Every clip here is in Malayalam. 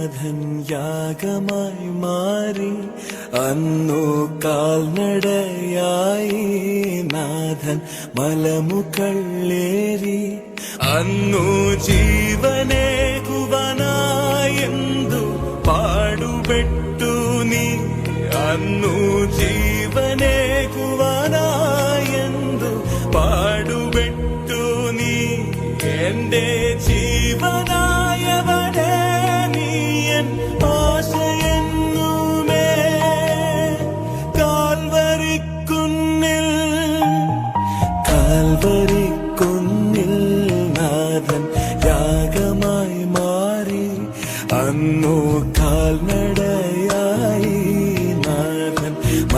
നാഥൻ യാഗമായി മാറി. അന്നു കാൽനടയായി നാഥൻ മലമുകളേറി അന്നു ജീവനെ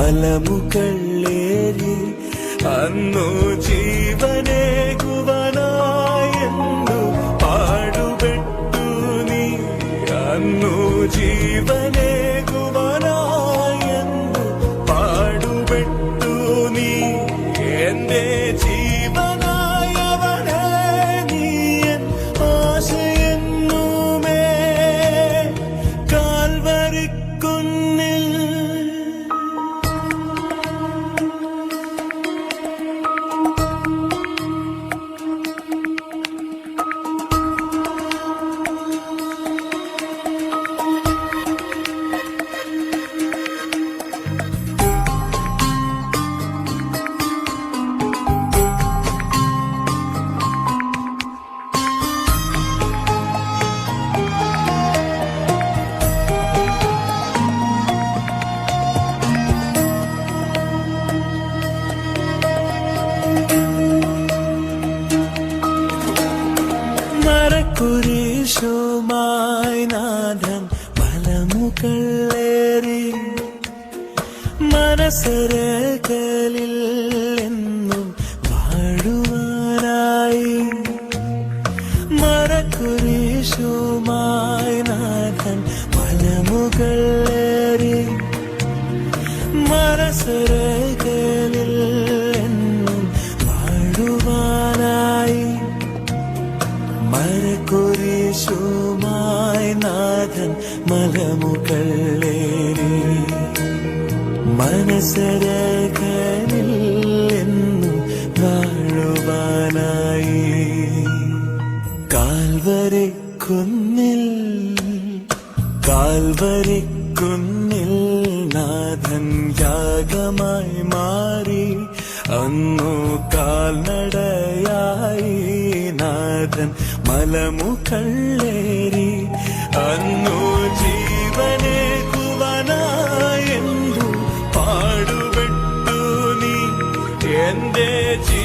നാഥൻ മലമുകളേറി അന്നു ജീവനെ മരക്കുരീശുമായി നാഥൻ വലമുകളേറി മനസരകളിൽ എന്നും വാഴുവാനായി. മരക്കുരീശുമായി നാഥൻ വലമുകളേറി മനസരകളിൽ മലമുകളേറി മനസ്സരകനിൽ എന്നും വാഴുവാനായി. കാൽവരെ കുന്നിൽ കാൽവരെ കുന്നിൽ നാഥൻ യാഗമായി മാറി. അന്നു കാൽനടയായി നാഥൻ മലമുകളേറി 안 되지.